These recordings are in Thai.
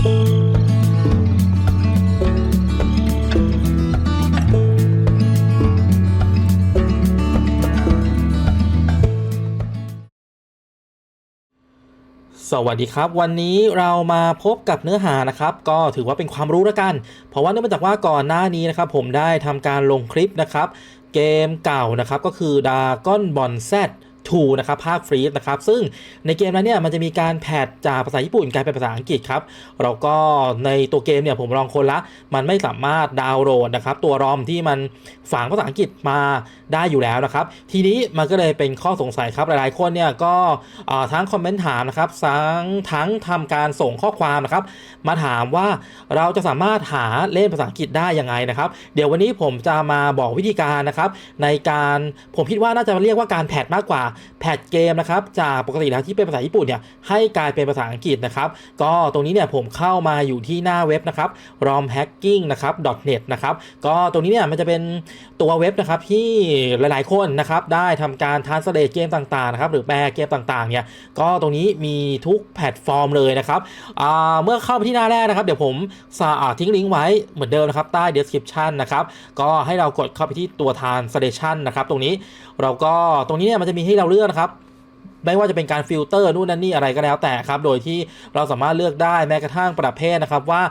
สวัสดีครับ วันนี้เรามาพบกับเนื้อหานะครับ ก็ถือว่าเป็นความรู้แล้วกัน เพราะว่าเนื่องมาจากว่าก่อนหน้านี้นะครับ ผมได้ทำการลงคลิปนะครับ เกมเก่านะครับ ก็คือ Dragon Ball Z 2นะครับภาคฟรีดนะครับซึ่งในเกมนั้นเนี่ยมันจะมีการแพทจากภาษาญี่ปุ่นกลายเป็นภาษาอังกฤษครับแล้วก็ในตัวเกมเนี่ยผมลองคนละ มันไม่สามารถดาวน์โหลดนะครับตัวรอมที่มันฝังภาษาอังกฤษมาได้อยู่แล้วนะครับ ทีนี้มันก็เลยเป็นข้อสงสัยครับหลายๆคนเนี่ยก็ทั้งคอมเมนต์ถามนะครับทั้งทั้งทำการส่งข้อความนะครับ มาถามว่าเราจะสามารถหาเล่นภาษาอังกฤษได้ยังไงนะครับ เดี๋ยววันนี้ผมจะมาบอกวิธีการนะครับ ในการผมคิดว่าน่าจะเรียกว่าการแพทมากกว่าแพทเกมนะครับจากปกติแล้วที่เป็นภาษาญี่ปุ่นเนี่ยให้กลายเป็นภาษาอังกฤษนะครับก็ตรงนี้เนี่ยผมเข้ามาอยู่ที่หน้าเว็บนะครับ romhacking นะครับ .net นะครับก็ตรงนี้เนี่ยมันจะเป็นตัวเว็บนะครับที่หลายๆคนนะครับได้ทำการ translate เกมต่างๆนะครับหรือแปลเกมต่างๆเนี่ยก็ตรงนี้มีทุกแพลตฟอร์มเลยนะครับอ่าเมื่อเข้าไปที่หน้าแรกนะครับ เดี๋ยวผมสาอาทิ้งลิงก์ไว้เหมือนเดิมนะครับใต้ description นะครับก็ให้เรากดเข้าไปที่ตัว translation นะครับตรงนี้ เราก็ตรงนี้เนี่ยมันจะมีให้เราเลือกนะครับไม่ว่าจะเป็นการฟิลเตอร์นู่นนั่นนี่อะไรก็แล้วแต่ครับ โดยที่เราสามารถเลือกได้แม้กระทั่งประเภทนะครับว่า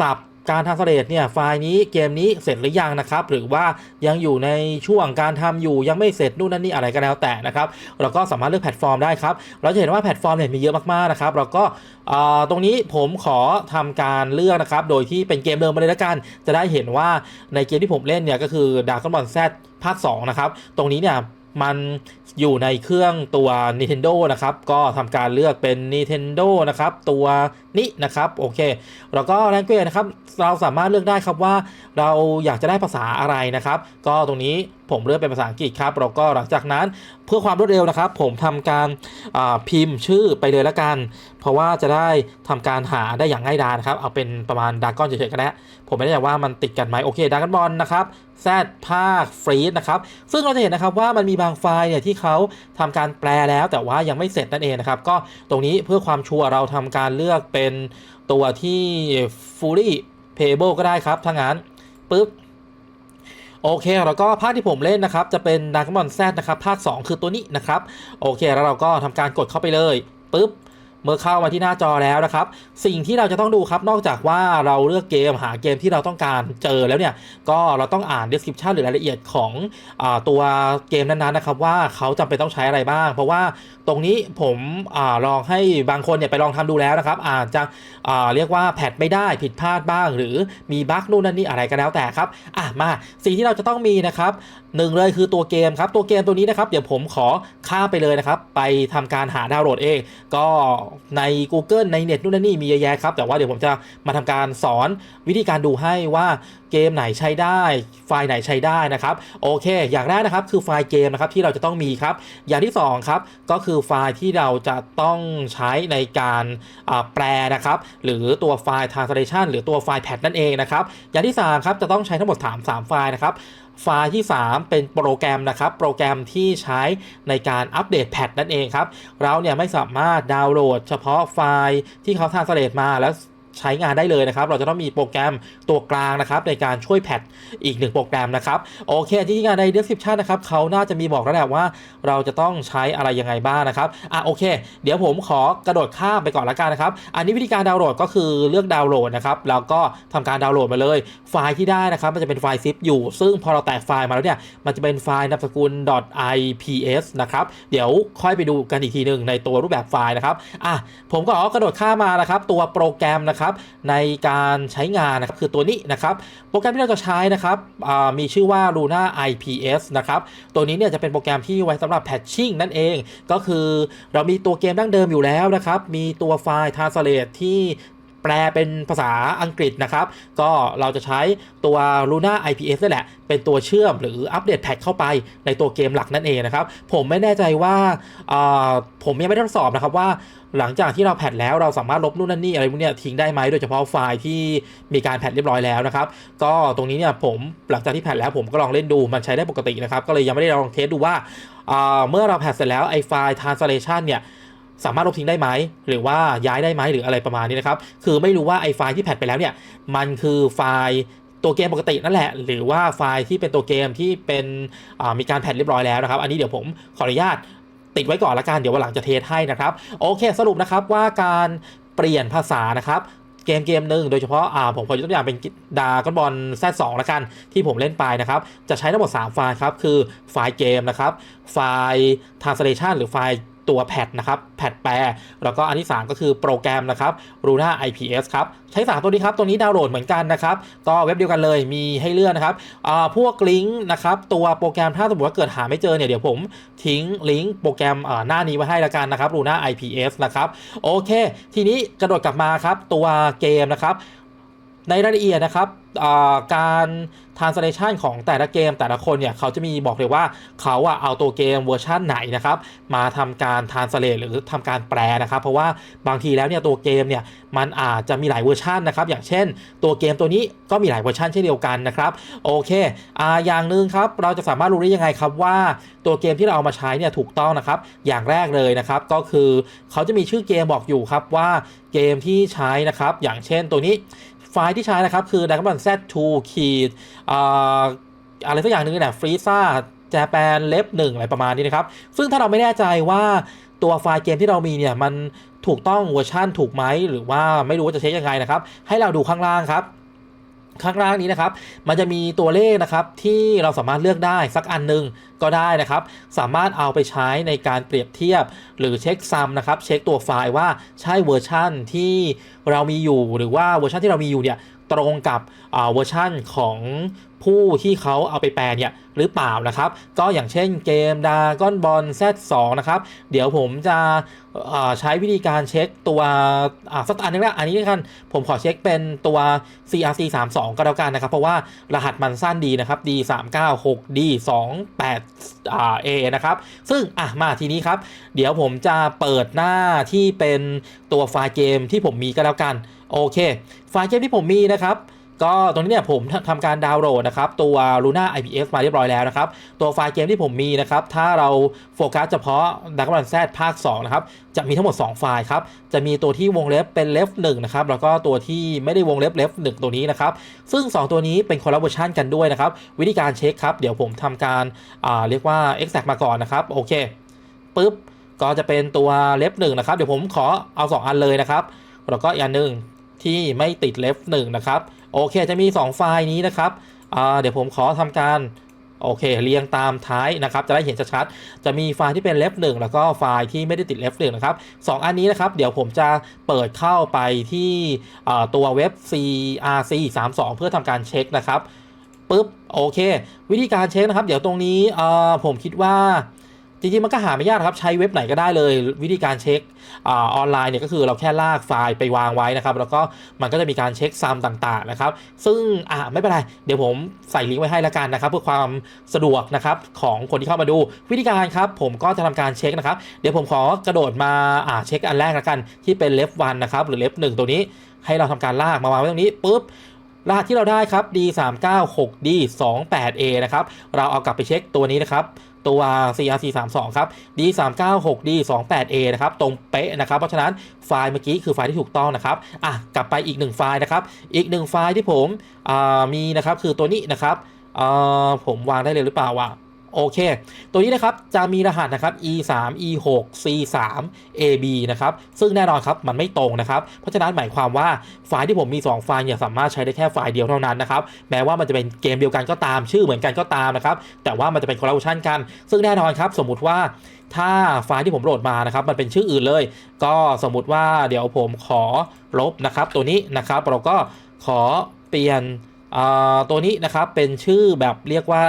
สับการทาเสลดเนี่ยไฟล์นี้เกมนี้เสร็จหรือยังนะครับ หรือว่ายังอยู่ในช่วงการทำอยู่ยังไม่เสร็จนู่นนั่นนี่อะไรก็แล้วแต่นะครับ เราก็สามารถเลือกแพลตฟอร์มได้ครับ เราจะเห็นว่าแพลตฟอร์มเนี่ยมีเยอะมากๆนะครับแล้วก็อ่าตรงนี้ผมขอทำการเลือกนะครับ โดยที่เป็นเกมเดิมมาเลยละกัน จะได้เห็นว่าในเกมที่ผมเล่นเนี่ยก็คือ Dragon Ball Z ภาค 2 นะครับ ตรงนี้เนี่ยมันอยู่ในเครื่องตัว Nintendo นะครับ ก็ทำการเลือกเป็น Nintendo นะครับ ตัวนี้นะครับ โอเค แล้วก็ language นะครับ เราสามารถเลือกได้ครับว่า เราอยากจะได้ภาษาอะไรนะครับ ก็ตรงนี้ผมเลือกเป็นภาษาอังกฤษครับ แล้วก็หลังจากนั้นเพื่อความรวดเร็วนะครับ ผมทำการพิมพ์ชื่อไปเลยละกัน เพราะว่าจะได้ทำการหาได้อย่างง่ายดายนะครับ เอาเป็นประมาณดากอนเฉยๆก็ได้ผมไม่แน่ใจว่ามันติดกันไหมโอเคดากอนบอลนะครับ แซดภาคฟรีดนะครับ ซึ่งเราจะเห็นนะครับว่ามันมีบางไฟล์เนี่ยที่เขาทำการแปลแล้ว แต่ว่ายังไม่เสร็จนั่นเองนะครับ ก็ตรงนี้เพื่อความชัวร์เราทำการเลือกเป็นตัวที่ fully payable ก็ได้ครับถ้างั้นปึ๊บโอเค แล้วก็ภาคที่ผมเล่นนะครับ จะเป็น Dragon Ball Z นะครับ ภาค 2 คือตัวนี้นะครับ โอเค แล้วเราก็ทำการกดเข้าไปเลยปึ๊บ เมื่อเข้ามาที่หน้าจอแล้วนะครับ สิ่งที่เราจะต้องดูครับ นอกจากว่าเราเลือกเกมหาเกมที่เราต้องการเจอแล้วเนี่ย ก็เราต้องอ่าน description หรือรายละเอียดของอตัวเกมนั้นๆนะครับว่าเขาจำเป็นต้องใช้อะไรบ้าง เพราะว่าตรงนี้ผมอลองให้บางคนเนี่ยไปลองทำดูแล้วนะครับอาจจะเรียกว่าแพทไม่ได้ผิดพลาดบ้าง หรือมีบั๊กนู่นนั่นนี่อะไรก็แล้วแต่ครับอะมาสิ่งที่เราจะต้องมีนะครับหนึ่งเลยคือตัวเกมครับตัวเกมตัวนี้นะครับเดี๋ยวผมขอข้ามไปเลยนะครับ ไปทำการหาดาวน์โหลดเอง ก็ใน Google ใน เน็ตนู่นนั่นนี่มีเยอะแยะครับ แต่ว่าเดี๋ยวผมจะมาทำการสอนวิธีการดูให้ว่าเกมไหนใช้ได้ ไฟล์ไหนใช้ได้นะครับ โอเค อย่างแรกนะครับคือไฟล์เกมนะครับที่เราจะต้องมีครับ อย่างที่สองครับก็คือไฟล์ที่เราจะต้องใช้ในการแปลนะครับ หรือตัวไฟล์ translation หรือตัวไฟล์แพทนั่นเองนะครับ อย่างที่สามครับจะต้องใช้ทั้งหมด 3 3 ไฟล์นะครับ ไฟล์ที่ 3 เป็นโปรแกรมนะครับ โปรแกรมที่ใช้ในการอัปเดตแพทนั่นเองครับ เราเนี่ยไม่สามารถดาวน์โหลดเฉพาะไฟล์ที่เขาทานสเลตมาแล้ว ใช้งานได้เลยนะครับ เราจะต้องมีโปรแกรมตัวกลางนะครับในการช่วยแพทอีกหนึ่งโปรแกรมนะครับโอเคที่งานใน description นะครับเขาน่าจะมีบอกแล้วแหละว่า เราจะต้องใช้อะไรยังไงบ้างนะครับอะโอเค เดี๋ยวผมขอกระโดดข้ามไปก่อนละกันนะครับ อันนี้วิธีการดาวน์โหลดก็คือเลือกดาวน์โหลดนะครับแล้วก็ทำการดาวน์โหลดมาเลย ไฟล์ที่ได้นะครับ มันจะเป็นไฟล์ zip อยู่ ซึ่งพอเราแตกไฟล์มาแล้วเนี่ยมันจะเป็นไฟล์นามสกุล .ips นะครับเดี๋ยวค่อยไปดูกันอีกทีหนึ่งในตัวรูปแบบไฟล์นะครับอะผมก็กระโดดข้ามมานะครับตัวโปรแกรมนะครับในการใช้งานนะครับคือตัวนี้นะครับโปรแกรมที่เราจะใช้นะครับมีชื่อว่า Luna IPS นะครับตัวนี้เนี่ยจะเป็นโปรแกรมที่ไว้สำหรับแพทชิ่งนั่นเอง ก็คือเรามีตัวเกมดั้งเดิมอยู่แล้วนะครับมีตัวไฟล์ translate ที่ แปลเป็นภาษาอังกฤษนะครับ ก็เราจะใช้ตัว Luna IPS นี่แหละ เป็นตัวเชื่อมหรืออัปเดตแพทเข้าไปในตัวเกมหลักนั่นเองนะครับ ผมไม่แน่ใจว่าผมยังไม่ได้ทดสอบนะครับว่าหลังจากที่เราแพทแล้วเราสามารถลบนู่นนั่นนี่อะไรพวกนี้ทิ้งได้ไหมโดยเฉพาะไฟล์ที่มีการแพทเรียบร้อยแล้วนะครับ ก็ตรงนี้เนี่ยผมหลังจากที่แพทแล้วผมก็ลองเล่นดูมันใช้ได้ปกตินะครับ ก็เลยยังไม่ได้ลองเทสดูว่าอ่าเมื่อเราแพทเสร็จแล้วไอ้ไฟล์ translation เนี่ย สามารถลบทิ้งได้ไหม หรือว่าย้ายได้ไหมหรืออะไรประมาณนี้นะครับ คือไม่รู้ว่าไอ้ไฟล์ที่แพทไปแล้วเนี่ย มันคือไฟล์ตัวเกมปกตินั่นแหละ หรือว่าไฟล์ที่เป็นตัวเกมที่เป็นมีการแพทเรียบร้อยแล้วนะครับ อันนี้เดี๋ยวผมขออนุญาตติดไว้ก่อนละกัน เดี๋ยววันหลังจะเทสให้นะครับ โอเค สรุปนะครับว่าการเปลี่ยนภาษานะครับเกมเกมหนึ่งโดยเฉพาะอ่าผมขอยกตัวอย่างเป็นดาก้อนบอลแซดสองละกัน ที่ผมเล่นไปนะครับ จะใช้ทั้งหมด 3 ไฟล์ครับ คือไฟล์เกมนะครับ ไฟล์ translation หรือไฟล์ ตัวแพทนะครับแพทแปลแล้วก็อันที่ 3 ก็คือโปรแกรมนะครับ Luna IPS ครับใช้ 3 ตัวนี้ครับ ตัวนี้ดาวน์โหลดเหมือนกันนะครับก็เว็บเดียวกันเลยมีให้เลือกนะครับพวกลิงก์นะครับตัวโปรแกรมถ้าสมมติว่าเกิดหาไม่เจอเนี่ยเดี๋ยวผมทิ้งลิงก์โปรแกรมหน้านี้ไว้ให้ละกันนะครับ Luna IPS นะครับโอเค ทีนี้กระโดดกลับมาครับตัวเกมนะครับ ในรายละเอียดนะครับการ translation ของแต่ละเกมแต่ละคนเนี่ยเขาจะมีบอกเลยว่าเขาอะเอาตัวเกมเวอร์ชันไหนนะครับมาทำการ translate หรือทำการแปลนะครับ เพราะว่าบางทีแล้วเนี่ยตัวเกมเนี่ยมันอาจจะมีหลายเวอร์ชันนะครับอย่างเช่น ตัวเกมตัวนี้ก็มีหลายเวอร์ชันเช่นเดียวกันนะครับโอเคอ่าอย่างหนึ่งครับเราจะสามารถรู้ได้ยังไงครับว่าตัวเกมที่เราเอามาใช้เนี่ยถูกต้องนะครับอย่างแรกเลยนะครับก็คือเขาจะมีชื่อเกมบอกอยู่ครับว่าเกมที่ใช้นะครับอย่างเช่นตัวนี้ ไฟล์ที่ใช้นะครับ คือ Dragon Z2 ขีดอ่าอะไรสักอย่างหนึงเนี่ยฟรีซ่าแจแปนเล็บหนึ่งอะไรประมาณนี้นะครับ ซึ่งถ้าเราไม่แน่ใจว่าตัวไฟล์เกมที่เรามีเนี่ย มันถูกต้องเวอร์ชันถูกไหม หรือว่าไม่รู้ว่าจะเช็คยังไงนะครับ ให้เราดูข้างล่างครับ ข้างล่างนี้นะครับ มันจะมีตัวเลขนะครับที่เราสามารถเลือกได้สักอันหนึงก็ได้นะครับ สามารถเอาไปใช้ในการเปรียบเทียบ หรือเช็คซ้ำนะครับ เช็คตัวไฟล์ว่าใช่เวอร์ชั่นที่เรามีอยู่หรือว่าเวอร์ชันที่เรามีอยู่เนี่ย ตรงกับเวอร์ชั่นของผู้ที่เขาเอาไปแปลเนี่ยหรือเปล่านะครับ ก็อย่างเช่นเกมดาก้อนบอล Z2 นะครับ เดี๋ยวผมจะใช้วิธีการเช็คตัวอ่าสักอันนึงละอันนี้กันผมขอเช็คเป็นตัว CRC 3 2ก็แล้วกันนะครับ เพราะว่ารหัสมันสั้นดีนะครับ D 3 9 6 D 2 8 A นะครับ ซึ่งอะมาทีนี้ครับ เดี๋ยวผมจะเปิดหน้าที่เป็นตัวไฟล์เกมที่ผมมีก็แล้วกัน โอเค ไฟล์เกมที่ผมมีนะครับก็ตรงนี้เนี่ยผมทำการดาวน์โหลดนะครับตัว Luna IPS มาเรียบร้อยแล้วนะครับ ตัวไฟล์เกมที่ผมมีนะครับ ถ้าเราโฟกัสเฉพาะ Dark One Z ภาค 2 นะครับ จะมีทั้งหมด 2 ไฟล์ครับ จะมีตัวที่วงเล็บเป็นเล็บ1นะครับ แล้วก็ตัวที่ไม่ได้วงเล็บเล็บ1ตัวนี้นะครับ ซึ่ง 2 ตัวนี้เป็นคนละเวอร์ชันกันด้วยนะครับ วิธีการเช็คครับ เดี๋ยวผมทำการเรียกว่า Exact มาก่อนนะครับ โอเคปุ๊บก็จะเป็นตัวเล็บหนึ่งนะครับ เดี๋ยวผมขอเอา 2 อันเลยนะครับ แล้วก็อีกอันหนึ่ง ที่ไม่ติดเล็บหนึ่งนะครับ โอเคจะมี 2 ไฟล์นี้นะครับเดี๋ยวผมขอทำการโอเคเรียงตามท้ายนะครับ จะได้เห็นชัดๆจะมีไฟล์ที่เป็นเล็บหนึ่งแล้วก็ไฟล์ที่ไม่ได้ติดเล็บหนึ่งนะครับสองอันนี้นะครับ เดี๋ยวผมจะเปิดเข้าไปที่ตัวเว็บ CRC 3 2เพื่อทำการเช็คนะครับปุ๊บโอเค วิธีการเช็คนะครับ เดี๋ยวตรงนี้ผมคิดว่า จริงๆมันก็หาไม่ยากครับใช้เว็บไหนก็ได้เลย วิธีการเช็คออนไลน์เนี่ยก็คือเราแค่ลากไฟล์ไปวางไว้นะครับ แล้วก็มันก็จะมีการเช็คซัมต่างๆนะครับ ซึ่งอ่าไม่เป็นไร เดี๋ยวผมใส่ลิงก์ไว้ให้ละกันนะครับ เพื่อความสะดวกนะครับของคนที่เข้ามาดู วิธีการครับผมก็จะทำการเช็คนะครับ เดี๋ยวผมขอกระโดดมาอ่าเช็คอันแรกละกัน ที่เป็นเลฟวันนะครับหรือเลฟหนึ่งตัวนี้ ให้เราทำการลากมาวางไว้ตรงนี้ปุ๊บรหัสที่เราได้ครับ D 3 9 6 D 2 8 A นะครับเราเอากลับไปเช็คตัวนี้นะครับ ตัว CRC 3 2 ครับ D 3 9 6 D 2 8 A นะครับ ตรงเป๊ะนะครับ เพราะฉะนั้นไฟล์เมื่อกี้คือไฟล์ที่ถูกต้องนะครับอะกลับไปอีกหนึ่งไฟล์นะครับ อีกหนึ่งไฟล์ที่ผมอ่ามีนะครับคือตัวนี้นะครับอ่าผมวางได้เลยหรือเปล่าวะ โอเค ตัวนี้นะครับจะมีรหัสนะครับ e 3 e 6 c 3 ab นะครับ ซึ่งแน่นอนครับมันไม่ตรงนะครับ เพราะฉะนั้นหมายความว่าไฟล์ที่ผมมี 2 ไฟล์เนี่ยสามารถใช้ได้แค่ไฟล์เดียวเท่านั้นนะครับ แม้ว่ามันจะเป็นเกมเดียวกันก็ตามชื่อเหมือนกันก็ตามนะครับ แต่ว่ามันจะเป็นคอลลาบชันกัน ซึ่งแน่นอนครับสมมุติว่าถ้าไฟล์ที่ผมโหลดมานะครับ มันเป็นชื่ออื่นเลย ก็สมมติว่าเดี๋ยวผมขอลบนะครับ ตัวนี้นะครับเราก็ขอเปลี่ยนอ่าตัวนี้นะครับเป็นชื่อแบบเรียกว่า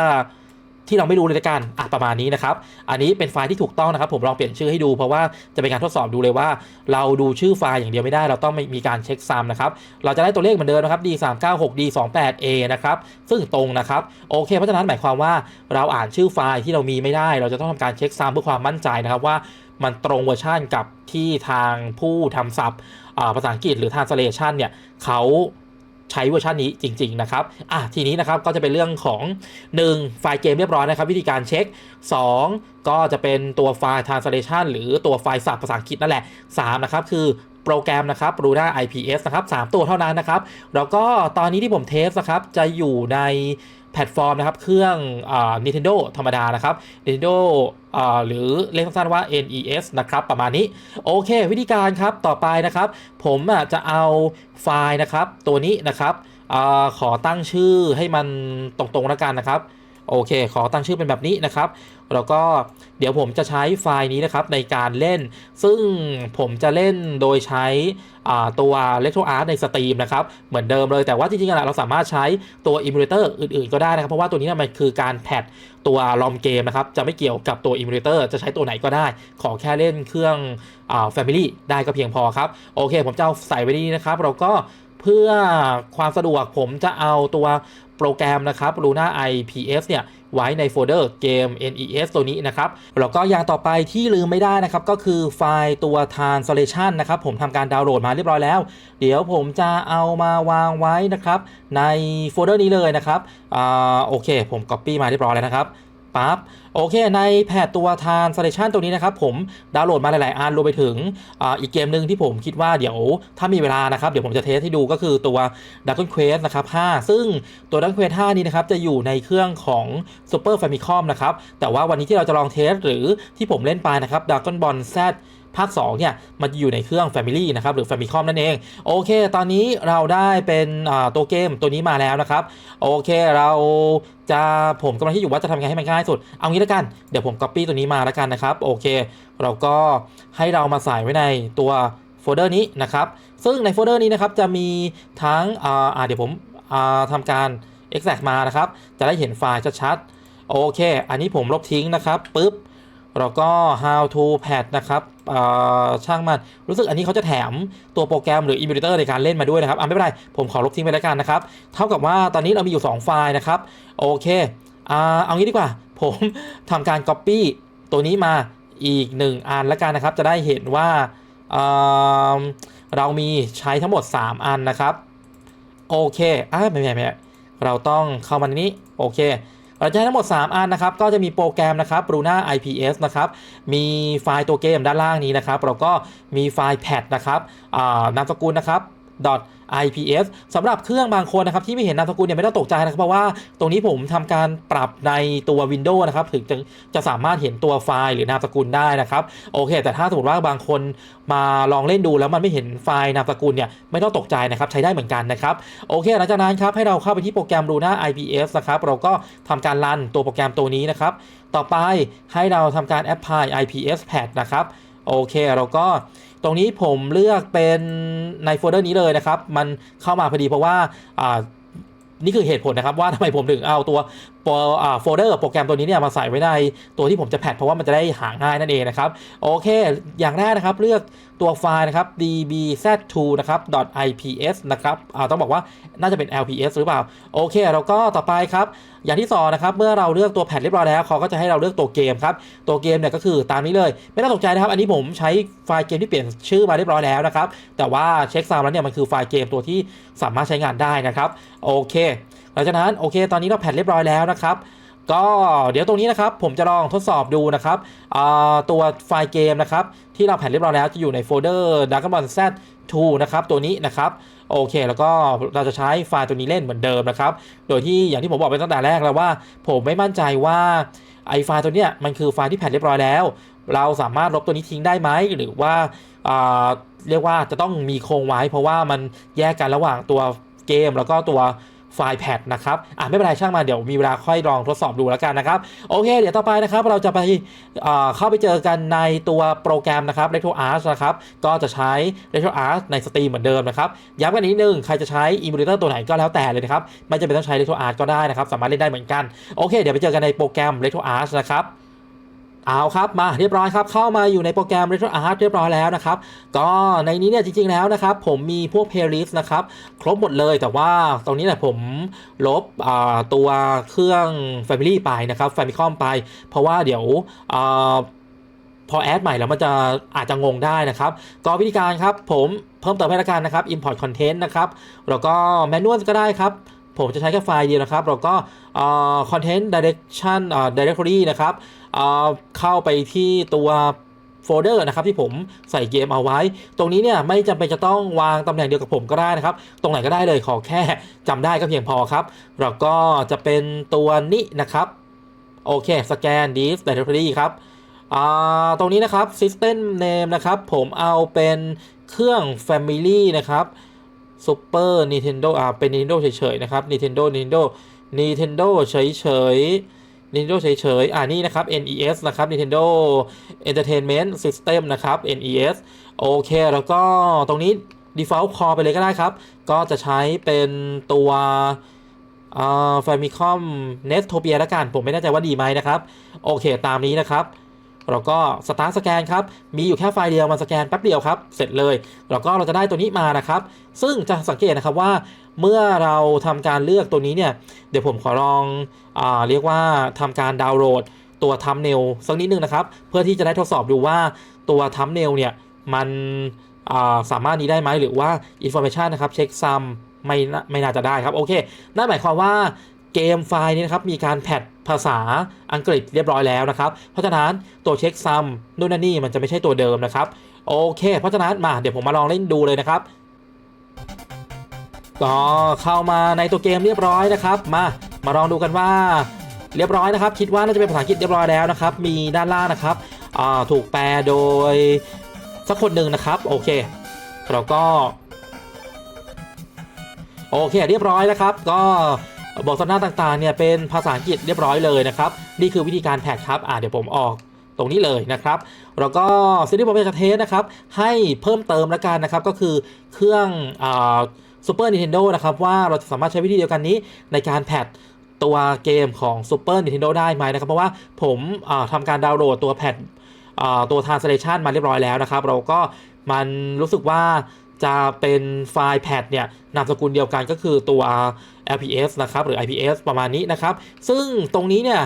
ที่เราไม่รู้เลยละกันอะประมาณนี้นะครับ อันนี้เป็นไฟล์ที่ถูกต้องนะครับ ผมลองเปลี่ยนชื่อให้ดูเพราะว่าจะเป็นการทดสอบดูเลยว่า เราดูชื่อไฟล์อย่างเดียวไม่ได้ เราต้องมีการเช็คซ้ำนะครับ เราจะได้ตัวเลขเหมือนเดิมนะครับ d 3 9 6 d 2 8 a นะครับ ซึ่งตรงนะครับ โอเค เพราะฉะนั้นหมายความว่าเราอ่านชื่อไฟล์ที่เรามีไม่ได้ เราจะต้องทำการเช็คซ้ำเพื่อความมั่นใจนะครับว่ามันตรงเวอร์ชันกับที่ทางผู้ทำซับอ่าภาษาอังกฤษหรือ translation เนี่ยเขา ใช้เวอร์ชันนี้จริง ๆ นะครับ อะทีนี้นะครับก็จะเป็นเรื่องของ 1 ไฟล์เกมเรียบร้อยนะครับ วิธีการเช็ค 2 ก็จะเป็นตัวไฟล์ translation หรือตัวไฟล์สับภาษาอังกฤษนั่นแหละ 3 นะครับ คือโปรแกรมนะครับ Luna IPS นะครับ 3 ตัวเท่านั้นนะครับ แล้วก็ตอนนี้ที่ผมเทสนะครับ จะอยู่ใน พลตฟอร์มนะครับ เครื่องอ Nintendo ธรรมดานะครับ Nintendo หรือเรียกสั้นว่า NES นะครับ ประมาณนี้ โอเค วิธีการครับต่อไปนะครับ ผมจะเอาไฟล์นะครับ ตัวนี้นะครับอขอตั้งชื่อให้มันตรงๆแล้วกันนะครับ โอเค ขอตั้งชื่อเป็นแบบนี้นะครับแล้วก็เดี๋ยวผมจะใช้ไฟล์นี้นะครับในการเล่น ซึ่งผมจะเล่นโดยใช้ตัว Retro Art ใน Steam นะครับ เหมือนเดิมเลยแต่ว่าจริงๆอะเราสามารถใช้ตัว Emulator อื่นๆ ก็ได้นะครับ เพราะว่าตัวนี้มันคือการแพทตัวลอมเกมนะครับ จะไม่เกี่ยวกับตัว Emulator จะใช้ตัวไหนก็ได้ ขอแค่เล่นเครื่องอ Family ได้ก็เพียงพอครับ โอเค ผมจะเอาใส่ไว้นี่นะครับ เราก็เพื่อความสะดวกผมจะเอาตัว โปรแกรมนะครับ Luna IPS เนี่ยไว้ในโฟลเดอร์เกม NES ตัวนี้นะครับแล้วก็อย่างต่อไปที่ลืมไม่ได้นะครับ ก็คือไฟล์ตัว translation นะครับผมทำการดาวน์โหลดมาเรียบร้อยแล้ว เดี๋ยวผมจะเอามาวางไว้นะครับ ในโฟลเดอร์นี้เลยนะครับอ่าโอเค ผม Copy มาเรียบร้อยแล้วนะครับ ปั๊บโอเค ในแพทตัว translation ตัวนี้นะครับ ผมดาวน์โหลดมาหลาย ๆ อันรวมไปถึงออีกเกมหนึ่งที่ผมคิดว่าเดี๋ยวถ้ามีเวลานะครับ เดี๋ยวผมจะเทสให้ดูก็คือตัว Dragon Quest นะครับ 5 ซึ่งตัว Dragon Quest 5 นี้นะครับ จะอยู่ในเครื่องของ Super Famicom นะครับ แต่ว่าวันนี้ที่เราจะลองเทสหรือที่ผมเล่นไปนะครับ Dragon Ball Z ภาค2เนี่ยมันจะอยู่ในเครื่อง Family นะครับหรือ Famicom นั่นเอง โอเค ตอนนี้เราได้เป็นตัวเกมตัวนี้มาแล้วนะครับ โอเคเราจะผมกำลังที่อยู่ว่าจะทำยังไงให้มันง่ายสุด เอางี้แล้วกัน เดี๋ยวผม Copy ตัวนี้มาแล้วกันนะครับ โอเค เราก็ให้เรามาใส่ไว้ในตัวโฟลเดอร์นี้นะครับ ซึ่งในโฟลเดอร์นี้นะครับจะมีทั้งอ่าเดี๋ยวผมอ่าทำการ extract มานะครับ จะได้เห็นไฟล์ชัดๆ โอเค อันนี้ผมลบทิ้งนะครับปุ๊บ แล้วก็ how to pad นะครับ ช่างมันรู้สึกอันนี้เขาจะแถมตัวโปรแกรมหรือ emulator ในการเล่นมาด้วยนะครับอะไม่เป็นไร ผมขอลบทิ้งไปแล้วกันนะครับ เท่ากับว่าตอนนี้เรามีอยู่ 2 ไฟล์นะครับ โอเคอ่าเอางี้ดีกว่า ผมทำการ copy ตัวนี้มาอีก 1อันแล้วกันนะครับ จะได้เห็นว่าอ่าเรามีใช้ทั้งหมด 3 อันนะครับ โอเคอ่าไม่ไม่ไม่เราต้องเข้ามาในนี้ โอเค เราจะให้ทั้งหมด 3 อันนะครับ ก็จะมีโปรแกรมนะครับ Bruna IPS นะครับ มีไฟล์ตัวเกมด้านล่างนี้นะครับ เราก็มีไฟล์แพดนะครับนามสกุลนะครับ .ips สำหรับเครื่องบางคนนะครับที่ไม่เห็นนามสกุลเนี่ยไม่ต้องตกใจนะครับเพราะว่าตรงนี้ผมทำการปรับในตัว Windows นะครับถึงจะจะสามารถเห็นตัวไฟล์หรือนามสกุลได้นะครับโอเค แต่ถ้าสมมติว่าบางคนมาลองเล่นดูแล้วมันไม่เห็นไฟล์นามสกุลเนี่ยไม่ต้องตกใจนะครับใช้ได้เหมือนกันนะครับโอเคหลังจากนั้นครับให้เราเข้าไปที่โปรแกรม Luna IPS นะครับเราก็ทำการรันตัวโปรแกรมตัวนี้นะครับต่อไปให้เราทำการ apply IPS pad นะครับโอเคเราก็ ตรงนี้ผมเลือกเป็นในโฟลเดอร์นี้เลยนะครับ มันเข้ามาพอดีเพราะว่านี่คือเหตุผลนะครับว่าทำไมผมถึงเอาตัว โฟลเดอร์โปรแกรมตัวนี้เนี่ยมาใส่ไว้ในตัวที่ผมจะแพทเพราะว่ามันจะได้หาง่ายนั่นเองนะครับโอเค อย่างแรกนะครับเลือกตัวไฟล์นะครับ dbz2 นะครับ .ips นะครับต้องบอกว่าน่าจะเป็น lps หรือเปล่า โอเคเราก็ต่อไปครับ อย่างที่สองนะครับ เมื่อเราเลือกตัวแพทเรียบร้อยแล้วเขาก็จะให้เราเลือกตัวเกมครับ ตัวเกมเนี่ยก็คือตามนี้เลย ไม่ต้องตกใจนะครับ อันนี้ผมใช้ไฟล์เกมที่เปลี่ยนชื่อมาเรียบร้อยแล้วนะครับ แต่ว่าเช็คซาวแล้วเนี่ยมันคือไฟล์เกมตัวที่สามารถใช้งานได้นะครับ โอเค ลังจากนั้นโอเค ตอนนี้เราแพทเรียบร้อยแล้วนะครับก็เดี๋ยวตรงนี้นะครับผมจะลองทดสอบดูนะครับตัวไฟล์เกมนะครับที่เราแพทเรียบร้อยแล้วจะอยู่ในโฟลเดอร์ Dragon Ball Z 2นะครับตัวนี้นะครับโอเค แล้วก็เราจะใช้ไฟล์ตัวนี้เล่นเหมือนเดิมนะครับโดยที่อย่างที่ผมบอกไปตั้งแต่แรกแล้วว่า ผมไม่มั่นใจว่าไอไฟล์ตัวเนี้ยมันคือไฟล์ที่แพทเรียบร้อยแล้ว เราสามารถลบตัวนี้ทิ้งได้ไหมหรือว่าอ่าเรียกว่าจะต้องมีโครงไว้ เพราะว่ามันแยกกันระหว่างตัวเกมแล้วก็ตัว ไฟล์แพดนะครับอะไม่เป็นไรช่างมาเดี๋ยวมีเวลาค่อยลองทดสอบดูแล้วกันนะครับ โอเค เดี๋ยวต่อไปนะครับ เราจะไปเอ่อเข้าไปเจอกันในตัวโปรแกรมนะครับ Retro Arts นะครับ ก็จะใช้ Retro Arts ใน Steam เหมือนเดิมนะครับย้ำกันนิดนึงใครจะใช้ Emulator ตัวไหนก็แล้วแต่เลยนะครับไม่จำเป็นต้องใช้ Retro Arts ก็ได้นะครับ สามารถเล่นได้เหมือนกันโอเค เดี๋ยวไปเจอกันในโปรแกรม Retro Arts นะครับ เอาครับมาเรียบร้อยครับเข้ามาอยู่ในโปรแกรม Retro Art เรียบร้อยแล้วนะครับก็ในนี้เนี่ยจริงๆแล้วนะครับผมมีพวก playlist นะครับครบหมดเลยแต่ว่าตรงนี้เนี่ยผมลบตัวเครื่อง Family ไปนะครับ Famicom ไป เพราะว่าเดี๋ยวอพอแอดใหม่แล้วมันจะอาจจะงงได้นะครับ ก็วิธีการครับผมเพิ่มเติมให้ละกันนะครับ import content นะครับแล้วก็ manual ก็ได้ครับผมจะใช้แค่ไฟล์เดียวนะครับแล้วก็เอ่อ content direction เอ่อ directory นะครับ เข้าไปที่ตัวโฟลเดอร์นะครับที่ผมใส่เกมเอาไว้ ตรงนี้เนี่ยไม่จำเป็นจะต้องวางตำแหน่งเดียวกับผมก็ได้นะครับ ตรงไหนก็ได้เลยขอแค่จำได้ก็เพียงพอครับ แล้วก็จะเป็นตัวนี้นะครับโอเคสแกน this directory ครับตรงนี้นะครับ system name นะครับผมเอาเป็นเครื่อง family นะครับ Super Nintendo อ่าเป็น Nintendo เฉยๆนะครับ Nintendo Nintendo Nintendo เฉยๆ Nintendo เฉยๆ อ่านี่นะครับ NES นะครับ Nintendo Entertainment System นะครับ NES โอเค แล้วก็ตรงนี้ default core ไปเลยก็ได้ครับ ก็จะใช้เป็นตัวอ่อ Famicom Nestopia ละกัน ผมไม่แน่ใจว่าดีไหมนะครับ โอเค ตามนี้นะครับ แล้วก็สตาร์ทสแกนครับ มีอยู่แค่ไฟล์เดียวมาสแกนแป๊บเดียวครับ เสร็จเลย แล้วก็เราจะได้ตัวนี้มานะครับ ซึ่งจะสังเกตนะครับว่าเมื่อเราทำการเลือกตัวนี้เนี่ย เดี๋ยวผมขอลองอเรียกว่าทำการดาวน์โหลดตัวทัมเนลสักนิดนึงนะครับ เพื่อที่จะได้ทดสอบดูว่าตัวทัมเนลเนี่ยมันาสามารถนี้ได้ไหมหรือว่า Information นะครับเช็คซัมไม่ไม่น่าจะได้ครับ โอเคนั่นหมายความว่า เกมไฟล์นี้นะครับมีการแพทภาษาอังกฤษเรียบร้อยแล้วนะครับ เพราะฉะนั้นตัวเช็คซัมนู่นนั่นนี่มันจะไม่ใช่ตัวเดิมนะครับ โอเค เพราะฉะนั้นมาเดี๋ยวผมมาลองเล่นดูเลยนะครับ ก็เข้ามาในตัวเกมเรียบร้อยนะครับ มามาลองดูกันว่าเรียบร้อยนะครับ คิดว่าน่าจะเป็นภาษาอังกฤษเรียบร้อยแล้วนะครับ มีด้านล่างนะครับถูกแปลโดยสักคนหนึ่งนะครับโอเคแล้วก็ โอเค เรียบร้อยนะครับ ก็ บทสนทนาต่างๆเนี่ยเป็นภาษาอังกฤษเรียบร้อยเลยนะครับ นี่คือวิธีการแพทครับอ่าเดี๋ยวผมออกตรงนี้เลยนะครับแล้วก็สิ่งที่ผมอยากจะเทสนะครับให้เพิ่มเติมละกันนะครับก็คือเครื่องอ่า Super Nintendo นะครับว่าเราจะสามารถใช้วิธีเดียวกันนี้ในการแพทตัวเกมของ Super Nintendo ได้ไหมนะครับ เพราะว่าผมอ่าทำการดาวน์โหลดตัวแพทอ่าตัว translation มาเรียบร้อยแล้วนะครับ เราก็มันรู้สึกว่า จะเป็นไฟล์แพทเนี่ยนามสกุลเดียวกันก็คือตัว LPS นะครับหรือ IPS ประมาณนี้นะครับ ซึ่งตรงนี้เนี่ย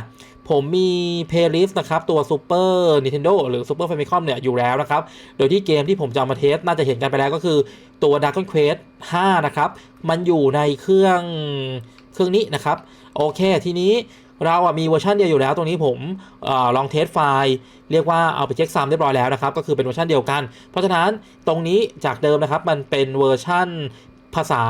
ผมมี playlist นะครับตัว Super Nintendo หรือ Super Famicom เนี่ยอยู่แล้วนะครับ โดยที่เกมที่ผมจะเอามาเทส น่าจะเห็นกันไปแล้วก็คือตัว Dragon Quest 5 นะครับ มันอยู่ในเครื่องเครื่องนี้นะครับ โอเคทีนี้ เราอะมีเวอร์ชันเดียวอยู่แล้ว ตรงนี้ผมอลองเทสไฟล์เรียกว่าเอาไปเช็คซ้ำเรียบร้อยแล้วนะครับ ก็คือเป็นเวอร์ชันเดียวกัน เพราะฉะนั้นตรงนี้จากเดิมนะครับมันเป็นเวอร์ชันภาษา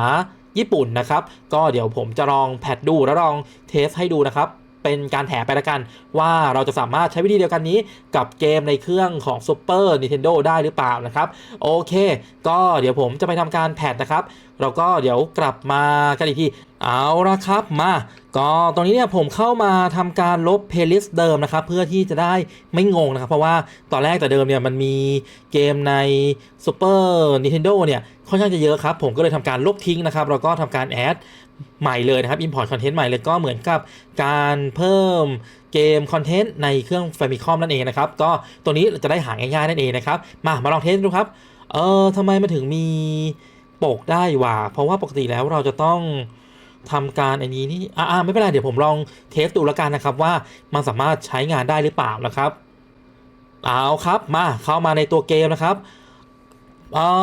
ญี่ปุ่นนะครับ ก็เดี๋ยวผมจะลองแพทดูแล้วลองเทสให้ดูนะครับเป็นการแถไปละกัน ว่าเราจะสามารถใช้วิธีเดียวกันนี้กับเกมในเครื่องของ Super Nintendo ได้หรือเปล่านะครับ โอเค ก็เดี๋ยวผมจะไปทำการแพทนะครับแล้วก็เดี๋ยวกลับมากันอีกที เอาละครับมา ก็ตรงนี้เนี่ยผมเข้ามาทำการลบเพลย์ลิสต์เดิมนะครับเพื่อที่จะได้ไม่งงนะครับ เพราะว่าตอนแรกแต่เดิมเนี่ยมันมีเกมใน Super Nintendo เนี่ยค่อนข้างจะเยอะครับ ผมก็เลยทำการลบทิ้งนะครับแล้วก็ทำการแอดใหม่เลยนะครับ Import Content ใหม่เลยก็เหมือนกับการเพิ่มเกมคอนเทนต์ในเครื่อง Famicom นั่นเองนะครับ ก็ตัวนี้จะได้หาง่ายๆนั่นเองนะครับ มามาลองเทสดูครับ เออทำไมมันถึงมีปกได้วะเพราะว่าปกติแล้วเราจะต้อง ทำการไอ้นี้นี่อ่าไม่เป็นไรเดี๋ยวผมลองเทสดูละกันนะครับว่ามันสามารถใช้งานได้หรือเปล่านะครับเอาครับมาเข้ามาในตัวเกมนะครับ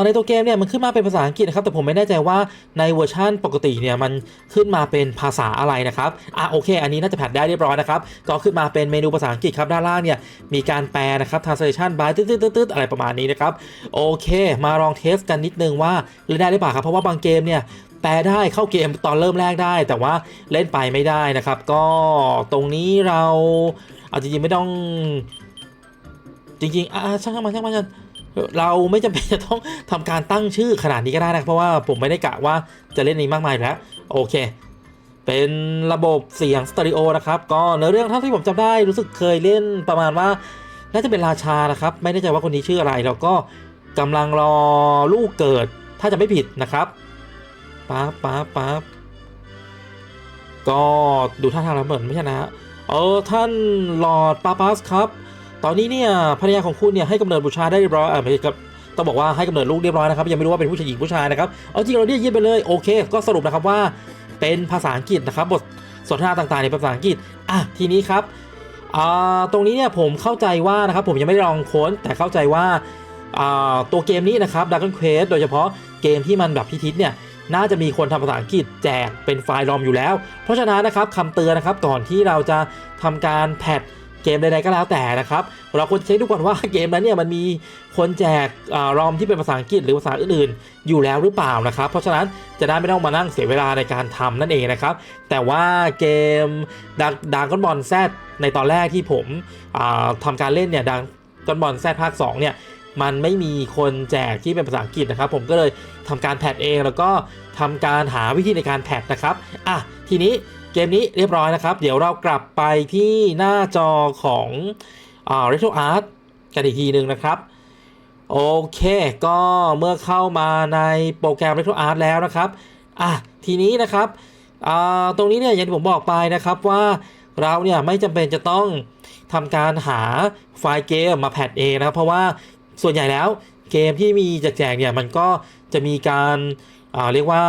ในตัวเกมเนี่ยมันขึ้นมาเป็นภาษาอังกฤษนะครับแต่ผมไม่แน่ใจว่าในเวอร์ชันปกติเนี่ยมันขึ้นมาเป็นภาษาอะไรนะครับอะโอเค อันนี้น่าจะแพทได้เรียบร้อยนะครับก็ขึ้นมาเป็นเมนูภาษาอังกฤษครับด้านล่างเนี่ยมีการแปลนะครับ translation by ตืดๆๆอะไรประมาณนี้นะครับโอเค มาลองเทสกันนิดนึงว่าเล่นได้หรือเปล่าครับเพราะว่าบางเกมเนี่ยแปลได้เข้าเกมตอนเริ่มแรกได้ แต่ว่าเล่นไปไม่ได้นะครับ ก็ตรงนี้เราเอาจริงๆไม่ต้องจริงๆอ่าช่างมันช่างมันกัน เราไม่จำเป็นจะต้องทำการตั้งชื่อขนาดนี้ก็ได้นะเพราะว่าผมไม่ได้กะว่าจะเล่นนี้มากมายแล้ว โอเค เป็นระบบเสียงสเตอริโอนะครับ ก็เนื้อเรื่องเท่าที่ผมจำได้รู้สึกเคยเล่นประมาณว่าน่าจะเป็นราชานะครับ ไม่แน่ใจว่าคนนี้ชื่ออะไร แล้วก็กำลังรอลูกเกิดถ้าจะไม่ผิดนะครับป๊าป๊าป๊าก็ดูท่าทางแล้วเหมือนไม่ใช่นะเออท่านหลอดปาปัสครับ ตอนนี้เนี่ยภรรยาของคุณเนี่ยให้กำเนิดบุตรชายได้เรียบร้อยอ่าไม่ใช่ครับต้องบอกว่าให้กำเนิดลูกเรียบร้อยนะครับยังไม่รู้ว่าเป็นผู้ชายหญิงผู้ชายนะครับเอาจริงเราเรียกยิ้มไปเลยโอเค ก็สรุปนะครับว่าเป็นภาษาอังกฤษนะครับบทสนทนาต่างๆในภาษาอังกฤษอะทีนี้ครับอ่าตรงนี้เนี่ยผมเข้าใจว่านะครับผมยังไม่ได้ลองค้ดแต่เข้าใจว่าอ่าตัวเกมนี้นะครับ Dragon Quest โดยเฉพาะเกมที่มันแบบพิทิศเนี่ยน่าจะมีคนทำภาษาอังกฤษแจกเป็นไฟล์รอมอยู่แล้ว เพราะฉะนั้นนะครับคำเตือนนะครับก่อนที่เราจะทำการแพท เกมใดๆก็แล้วแต่นะครับ เราควรเช็คดูก่อนว่าเกมนั้นเนี่ยมันมีคนแจกอรอมที่เป็นภาษาอังกฤษหรือภาษาอื่นๆ อยู่แล้วหรือเปล่านะครับ เพราะฉะนั้นจะได้ไม่ต้องมานั่งเสียเวลาในการทำนั่นเองนะครับ แต่ว่าเกมดังดังก้อนบอลแซดในตอนแรกที่ผมอ่าทำการเล่นเนี่ยดังก้อนบอลแซดภาค2เนี่ยมันไม่มีคนแจกที่เป็นภาษาอังกฤษนะครับ ผมก็เลยทำการแพทเองแล้วก็ทำการหาวิธีในการแพทนะครับอะทีนี้ มนี้เรียบร้อยนะครับ เดี๋ยวเรากลับไปที่หน้าจอของอ่า Retro Art กันอีกทีหนึ่งนะครับ โอเค ก็เมื่อเข้ามาในโปรแกรม Retro Art แล้วนะครับอะทีนี้นะครับอ่าตรงนี้เนี่ยอย่างที่ผมบอกไปนะครับว่าเราเนี่ยไม่จำเป็นจะต้องทำการหาไฟล์เกมมาแพทเองนะครับ เพราะว่าส่วนใหญ่แล้วเกมที่มีแจกๆเนี่ยมันก็จะมีการ เรียกว่า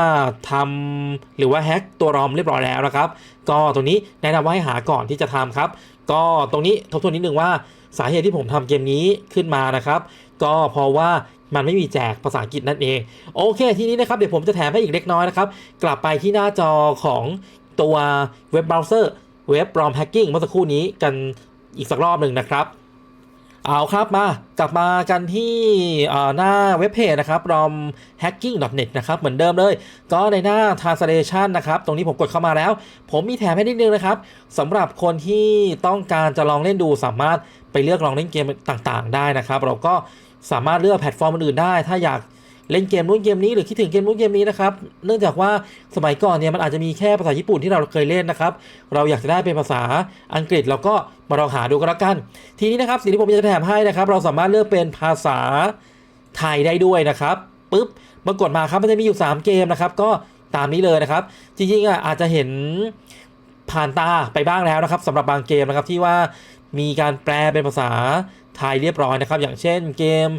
ทำหรือว่าแฮ็กตัวรอมเรียบร้อยแล้วนะครับ ก็ตรงนี้แนะนำว่าให้หาก่อนที่จะทำครับ ก็ตรงนี้ทบทวนนิดนึงว่าสาเหตุที่ผมทำเกมนี้ขึ้นมานะครับ ก็เพราะว่ามันไม่มีแจกภาษาอังกฤษนั่นเอง โอเค ทีนี้นะครับเดี๋ยวผมจะแถมให้อีกเล็กน้อยนะครับ กลับไปที่หน้าจอของตัวเว็บเบราว์เซอร์เว็บรอมแฮกกิ้งเมื่อสักครู่นี้กันอีกสักรอบหนึ่งนะครับ เอาครับมากลับมากันที่หน้าเว็บเพจนะครับ rom hacking.net นะครับ เหมือนเดิมเลย ก็ในหน้า translation นะครับ ตรงนี้ผมกดเข้ามาแล้ว ผมมีแถมให้นิดนึงนะครับสำหรับคนที่ต้องการจะลองเล่นดูสามารถไปเลือกลองเล่นเกมต่างๆ ได้นะครับ เราก็สามารถเลือกแพลตฟอร์มอื่นๆได้ ถ้าอยาก เล่นเกมนู้นเกมนี้หรือคิดถึงเกมนู้นเกมนี้นะครับ เนื่องจากว่าสมัยก่อนเนี่ยมันอาจจะมีแค่ภาษาญี่ปุ่นที่เราเคยเล่นนะครับ เราอยากจะได้เป็นภาษาอังกฤษเราก็มาลองหาดูก็แล้วกัน ทีนี้นะครับสิ่งที่ผมจะแถมให้นะครับ เราสามารถเลือกเป็นภาษาไทยได้ด้วยนะครับปุ๊บเมื่อกดมาครับมันจะมีอยู่ 3 เกมนะครับ ก็ตามนี้เลยนะครับ จริงๆอะอาจจะเห็น ผ่านตาไปบ้างแล้วนะครับสำหรับบางเกมนะครับที่ว่ามีการแปลเป็นภาษาไทยเรียบร้อยนะครับ อย่างเช่นเกม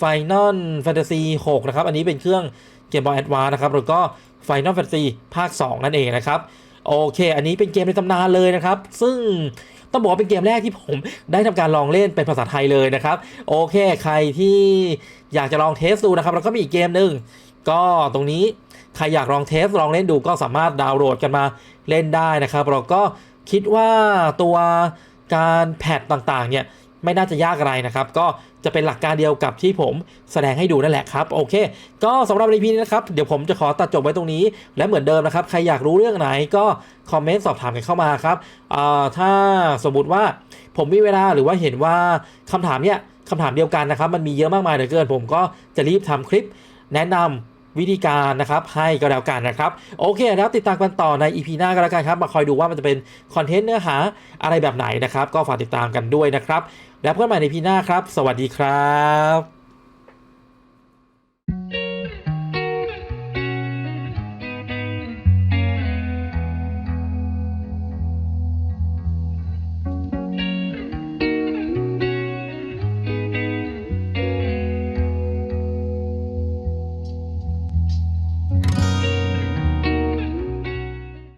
Final Fantasy 6 นะครับ อันนี้เป็นเครื่องเกมบอลแอดวานนะครับแล้วก็ Final Fantasy ภาค 2 นั่นเองนะครับ โอเค อันนี้เป็นเกมในตำนานเลยนะครับ ซึ่งต้องบอกว่าเป็นเกมแรกที่ผมได้ทำการลองเล่นเป็นภาษาไทยเลยนะครับ โอเค ใครที่อยากจะลองเทสดูนะครับ แล้วก็มีอีกเกมหนึ่งก็ตรงนี้ ใครอยากลองเทสลองเล่นดูก็สามารถดาวน์โหลดกันมาเล่นได้นะครับ เราก็คิดว่าตัวการแพทต่างๆเนี่ยไม่น่าจะยากอะไรนะครับ ก็จะเป็นหลักการเดียวกับที่ผมแสดงให้ดูนั่นแหละครับ โอเค ก็สำหรับ EP นี้นะครับ เดี๋ยวผมจะขอตัดจบไว้ตรงนี้ และเหมือนเดิมนะครับ ใครอยากรู้เรื่องไหนก็คอมเมนต์สอบถามกันเข้ามาครับถ้าสมมติว่าผมมีเวลาหรือว่าเห็นว่าคำถามเนี่ยคำถามเดียวกันนะครับ มันมีเยอะมากมายเหลือเกิน ผมก็จะรีบทำคลิปแนะนำ วิธีการนะครับให้ก็แล้วกันนะครับ โอเคแล้วติดตามกันต่อใน EP หน้าก็แล้วกันครับมาคอยดูว่ามันจะเป็นคอนเทนต์เนื้อหาอะไรแบบไหนนะครับ ก็ฝากติดตามกันด้วยนะครับ แล้วพบกันใหม่ใน EP หน้าครับ สวัสดีครับ